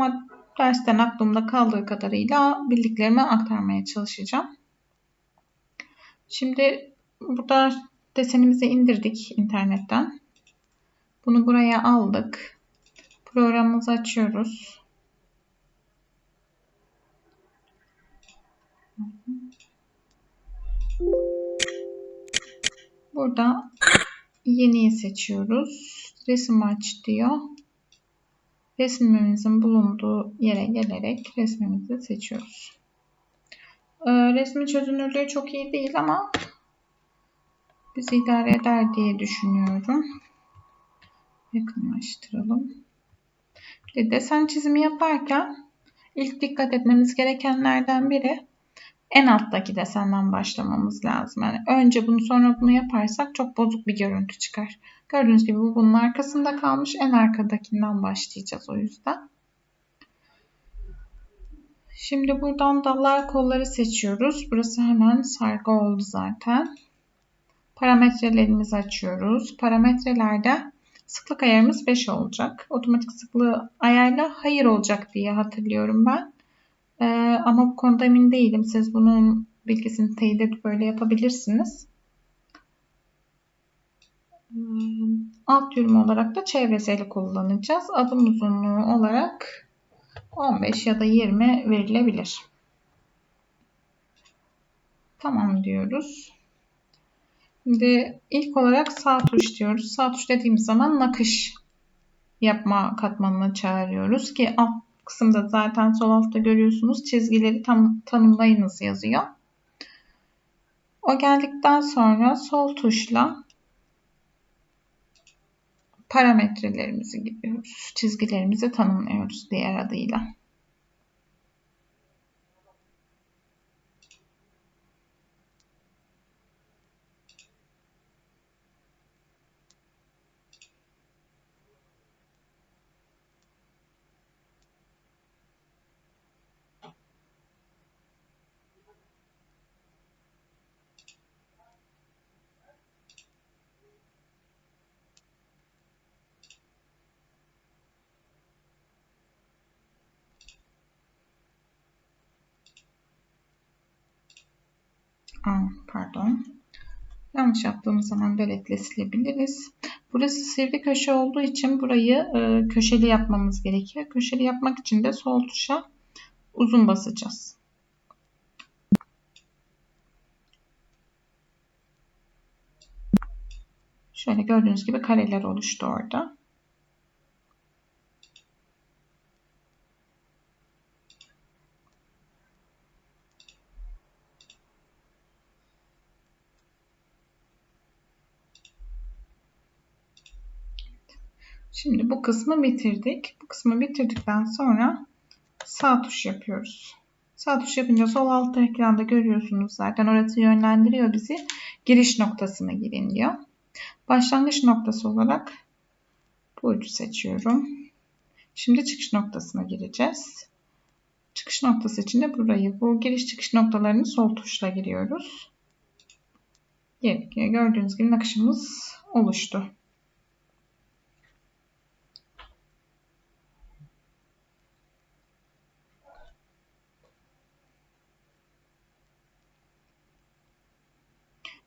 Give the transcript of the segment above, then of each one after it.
Ama dersten aklımda kaldığı kadarıyla bildiklerimi aktarmaya çalışacağım. Şimdi burada desenimizi indirdik internetten. Bunu buraya aldık. Programımızı açıyoruz. Burada yeniyi seçiyoruz. Resim aç diyor. Resmimizin bulunduğu yere gelerek resmimizi seçiyoruz. Ee, resmin çözünürlüğü çok iyi değil ama bizi idare eder diye düşünüyorum. Yakınlaştıralım. Bir desen çizimi yaparken ilk dikkat etmemiz gerekenlerden biri en alttaki desenden başlamamız lazım. Yani önce bunu sonra bunu yaparsak çok bozuk bir görüntü çıkar. Gördüğünüz gibi bu bunun arkasında kalmış. En arkadakinden başlayacağız o yüzden. Şimdi buradan dallar kolları seçiyoruz. Burası hemen sargı oldu zaten. Parametrelerimizi açıyoruz. Parametrelerde sıklık ayarımız 5 olacak. Otomatik sıklığı ayarla hayır olacak diye hatırlıyorum ben. Ee, ama bu konuda emin değilim. Siz bunun bilgisini teyit edip böyle yapabilirsiniz. Hmm, alt yürüme olarak da çevreseli kullanacağız. Adım uzunluğu olarak 15 ya da 20 verilebilir. Tamam diyoruz. Şimdi ilk olarak sağ tuş diyoruz. Sağ tuş dediğimiz zaman nakış yapma katmanını çağırıyoruz ki alt kısımda zaten sol altta görüyorsunuz çizgileri tam tanımlayınız yazıyor. O geldikten sonra sol tuşla parametrelerimizi giriyoruz. Çizgilerimizi tanımlıyoruz diğer adıyla. Pardon. Yanlış yaptığımız zaman böylelikle silebiliriz. Burası sivri köşe olduğu için burayı e, köşeli yapmamız gerekiyor. Köşeli yapmak için de sol tuşa uzun basacağız. Şöyle gördüğünüz gibi kareler oluştu orada. Şimdi bu kısmı bitirdik. Bu kısmı bitirdikten sonra sağ tuş yapıyoruz. Sağ tuş yapınca sol alt ekranda görüyorsunuz zaten orası yönlendiriyor bizi. Giriş noktasına girin diyor. Başlangıç noktası olarak bu ucu seçiyorum. Şimdi çıkış noktasına gireceğiz. Çıkış noktası için de burayı, bu giriş çıkış noktalarını sol tuşla giriyoruz. Gördüğünüz gibi nakışımız oluştu.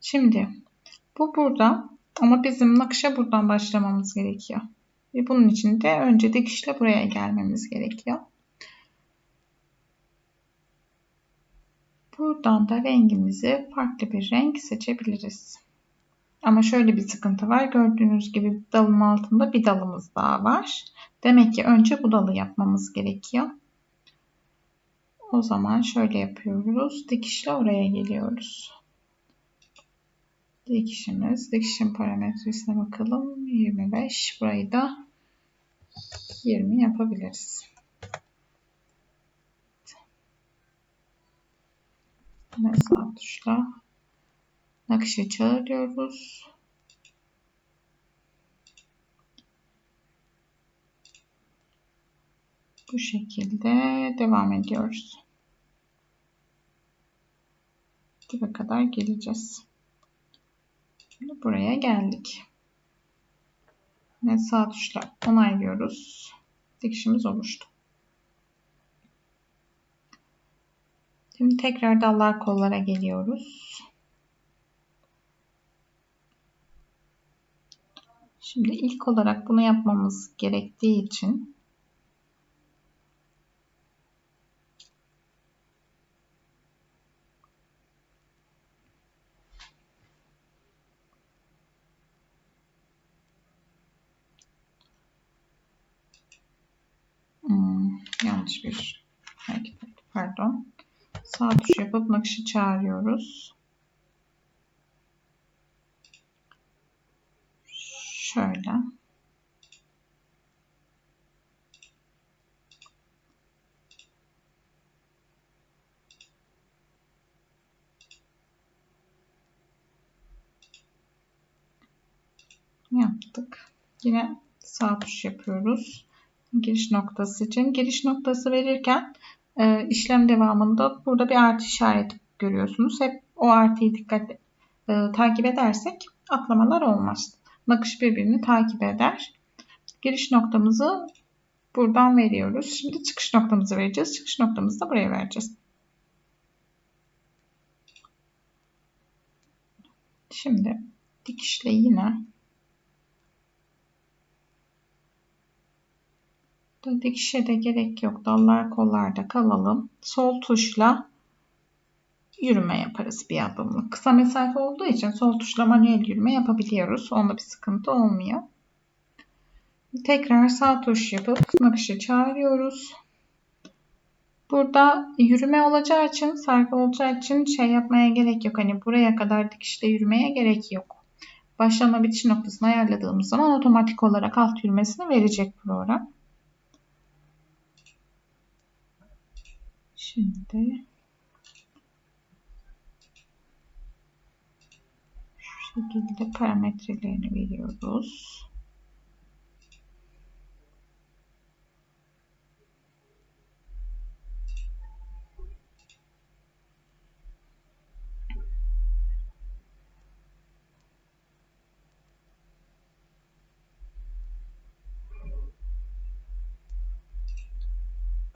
Şimdi bu burada ama bizim nakışa buradan başlamamız gerekiyor. Ve bunun için de önce dikişle buraya gelmemiz gerekiyor. Buradan da rengimizi farklı bir renk seçebiliriz. Ama şöyle bir sıkıntı var. Gördüğünüz gibi dalın altında bir dalımız daha var. Demek ki önce bu dalı yapmamız gerekiyor. O zaman şöyle yapıyoruz. Dikişle oraya geliyoruz. Dikişimiz. Dikişin parametresine bakalım. 25. Burayı da 20 yapabiliriz. Yine sağ tuşla nakışı çağırıyoruz. Bu şekilde devam ediyoruz. Dibe kadar geleceğiz. Şimdi buraya geldik. Ve sağ tuşla onaylıyoruz. Dikişimiz oluştu. Şimdi tekrar dallar kollara geliyoruz. Şimdi ilk olarak bunu yapmamız gerektiği için pardon sağ tuş yapıp nakışı çağırıyoruz. Şöyle. Yaptık. Yine sağ tuş yapıyoruz. Giriş noktası için. Giriş noktası verirken e, işlem devamında burada bir artı işareti görüyorsunuz. Hep o artıyı dikkat e, takip edersek atlamalar olmaz nakış birbirini takip eder. Giriş noktamızı buradan veriyoruz. Şimdi çıkış noktamızı vereceğiz. Çıkış noktamızı da buraya vereceğiz. Şimdi dikişle yine dikişe de gerek yok. Dallar kollarda kalalım. Sol tuşla yürüme yaparız bir adımlık. Kısa mesafe olduğu için sol tuşla manuel yürüme yapabiliyoruz. Onda bir sıkıntı olmuyor. Tekrar sağ tuş yapıp nakışı çağırıyoruz. Burada yürüme olacağı için, sargı olacağı için şey yapmaya gerek yok. Hani buraya kadar dikişte yürümeye gerek yok. Başlama bitiş noktasını ayarladığımız zaman otomatik olarak alt yürümesini verecek program. Şimdi şekilde parametrelerini veriyoruz.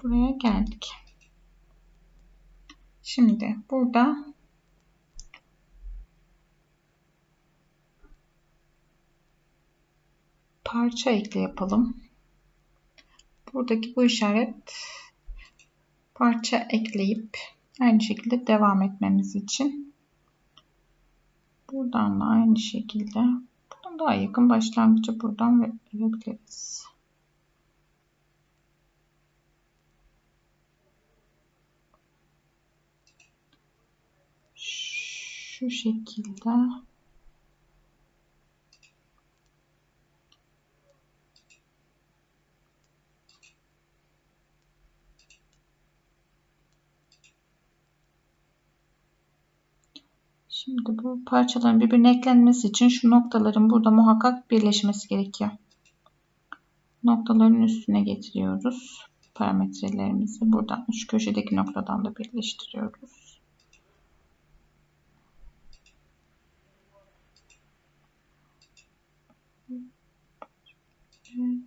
Buraya geldik. Şimdi burada parça ekle yapalım. Buradaki bu işaret parça ekleyip aynı şekilde devam etmemiz için buradan da aynı şekilde buradan daha yakın başlangıcı buradan verebiliriz. Şu şekilde Şimdi bu parçaların birbirine eklenmesi için şu noktaların burada muhakkak birleşmesi gerekiyor. Noktaların üstüne getiriyoruz. Parametrelerimizi buradan şu köşedeki noktadan da birleştiriyoruz. Evet.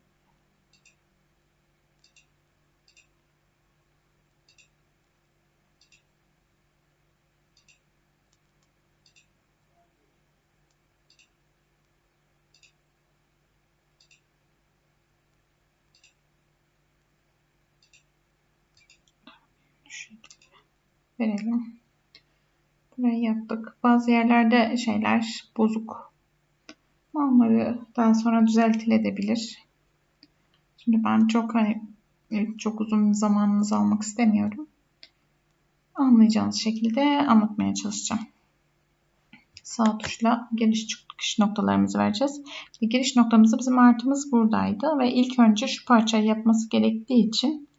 verelim. Burayı yaptık. Bazı yerlerde şeyler bozuk. Onları daha sonra düzeltilebilir. Şimdi ben çok hani çok uzun zamanınızı almak istemiyorum. Anlayacağınız şekilde anlatmaya çalışacağım. Sağ tuşla giriş çıkış noktalarımızı vereceğiz. Giriş noktamızda bizim artımız buradaydı ve ilk önce şu parçayı yapması gerektiği için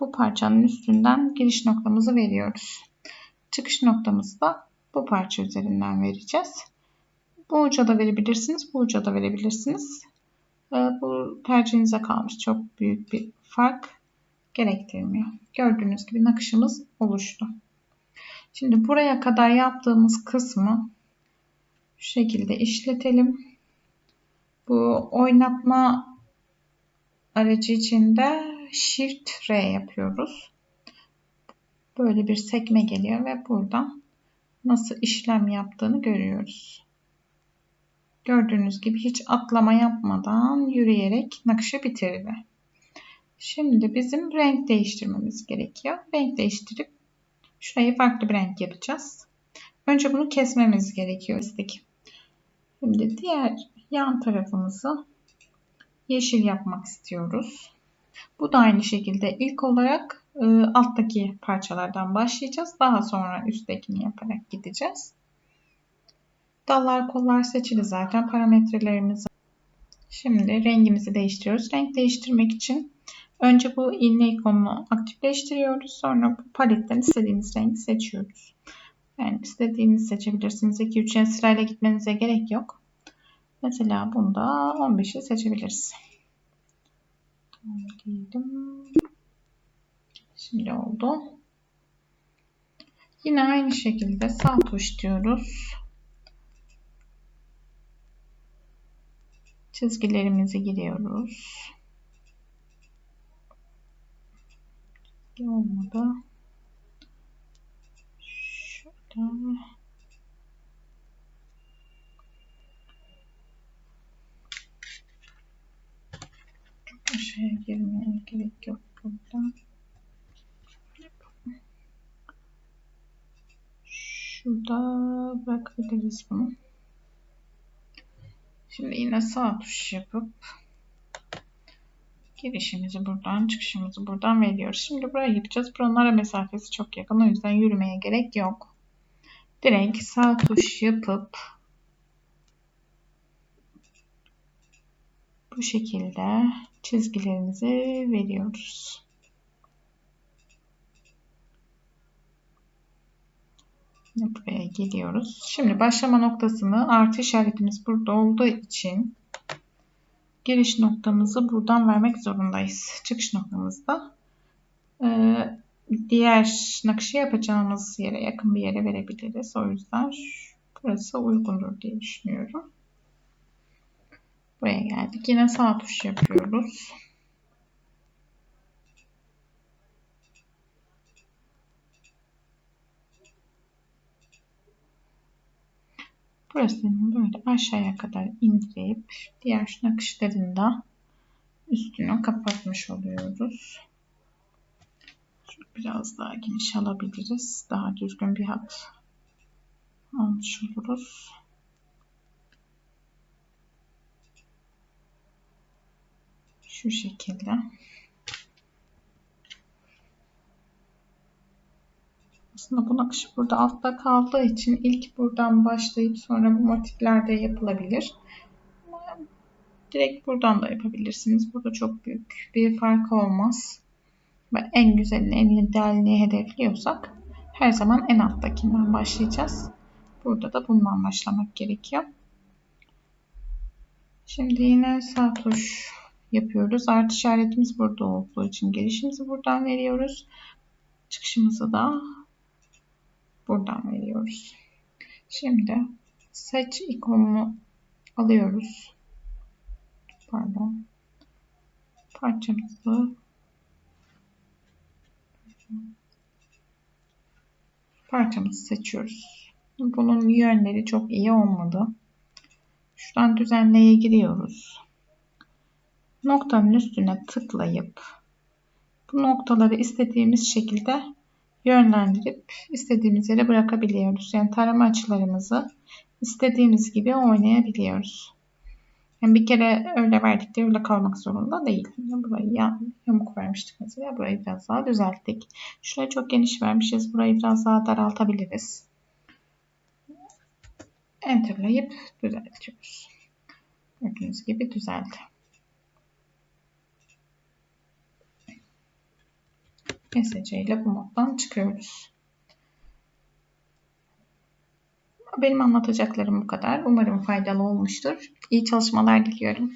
bu parçanın üstünden giriş noktamızı veriyoruz. Çıkış noktamızı da bu parça üzerinden vereceğiz. Bu uca da verebilirsiniz, bu uca da verebilirsiniz. Ee, bu tercihinize kalmış. Çok büyük bir fark gerektirmiyor. Gördüğünüz gibi nakışımız oluştu. Şimdi buraya kadar yaptığımız kısmı şu şekilde işletelim. Bu oynatma aracı içinde Shift R yapıyoruz. böyle bir sekme geliyor ve buradan nasıl işlem yaptığını görüyoruz. Gördüğünüz gibi hiç atlama yapmadan yürüyerek nakışı bitirdi. Şimdi bizim renk değiştirmemiz gerekiyor. Renk değiştirip şurayı farklı bir renk yapacağız. Önce bunu kesmemiz gerekiyor istik. Şimdi diğer yan tarafımızı yeşil yapmak istiyoruz. Bu da aynı şekilde ilk olarak e, alttaki parçalardan başlayacağız. Daha sonra üsttekini yaparak gideceğiz. Dallar kollar seçili zaten parametrelerimiz. Şimdi rengimizi değiştiriyoruz. Renk değiştirmek için önce bu ilme ikonunu aktifleştiriyoruz. Sonra bu paletten istediğiniz rengi seçiyoruz. Yani istediğinizi seçebilirsiniz. 2-3'e sırayla gitmenize gerek yok. Mesela bunda 15'i seçebiliriz. Şimdi oldu. Yine aynı şekilde sağ tuş diyoruz. Çizgilerimizi giriyoruz. Olmadı. Şurada. Çok aşağıya girmeye gerek yok burada. Şurada bırakabiliriz bunu. Şimdi yine sağ tuş yapıp girişimizi buradan, çıkışımızı buradan veriyoruz. Şimdi buraya gideceğiz. Buranın mesafesi çok yakın. O yüzden yürümeye gerek yok. Direkt sağ tuş yapıp bu şekilde çizgilerimizi veriyoruz. Buraya geliyoruz. Şimdi başlama noktasını artı işaretimiz burada olduğu için giriş noktamızı buradan vermek zorundayız. Çıkış noktamızda ee, diğer nakışı yapacağımız yere yakın bir yere verebiliriz. O yüzden burası uygundur diye düşünüyorum. Buraya geldik. Yine sağ tuş yapıyoruz. Burasını böyle aşağıya kadar indirip diğer nakışlarını da üstünü kapatmış oluyoruz. Şöyle biraz daha geniş alabiliriz. Daha düzgün bir hat almış oluruz. Şu şekilde. Aslında bu nakış burada altta kaldığı için ilk buradan başlayıp sonra bu motiflerde yapılabilir. Direkt buradan da yapabilirsiniz. Burada çok büyük bir fark olmaz. Ve en güzelini, en idealini hedefliyorsak her zaman en alttakinden başlayacağız. Burada da bundan başlamak gerekiyor. Şimdi yine sağ tuş yapıyoruz. Artı işaretimiz burada olduğu için girişimizi buradan veriyoruz. Çıkışımızı da buradan veriyoruz. Şimdi seç ikonunu alıyoruz. Pardon. Parçamızı parçamızı seçiyoruz. Bunun yönleri çok iyi olmadı. Şuradan düzenleye giriyoruz. Noktanın üstüne tıklayıp bu noktaları istediğimiz şekilde yönlendirip istediğimiz yere bırakabiliyoruz. Yani tarama açılarımızı istediğimiz gibi oynayabiliyoruz. Yani bir kere öyle verdik de öyle kalmak zorunda değil. Burayı yamuk vermiştik mesela. Burayı biraz daha düzelttik. Şurayı çok geniş vermişiz. Burayı biraz daha daraltabiliriz. Enter'layıp düzeltiyoruz. Gördüğünüz gibi düzeldi. SC ile bu moddan çıkıyoruz. Benim anlatacaklarım bu kadar. Umarım faydalı olmuştur. İyi çalışmalar diliyorum.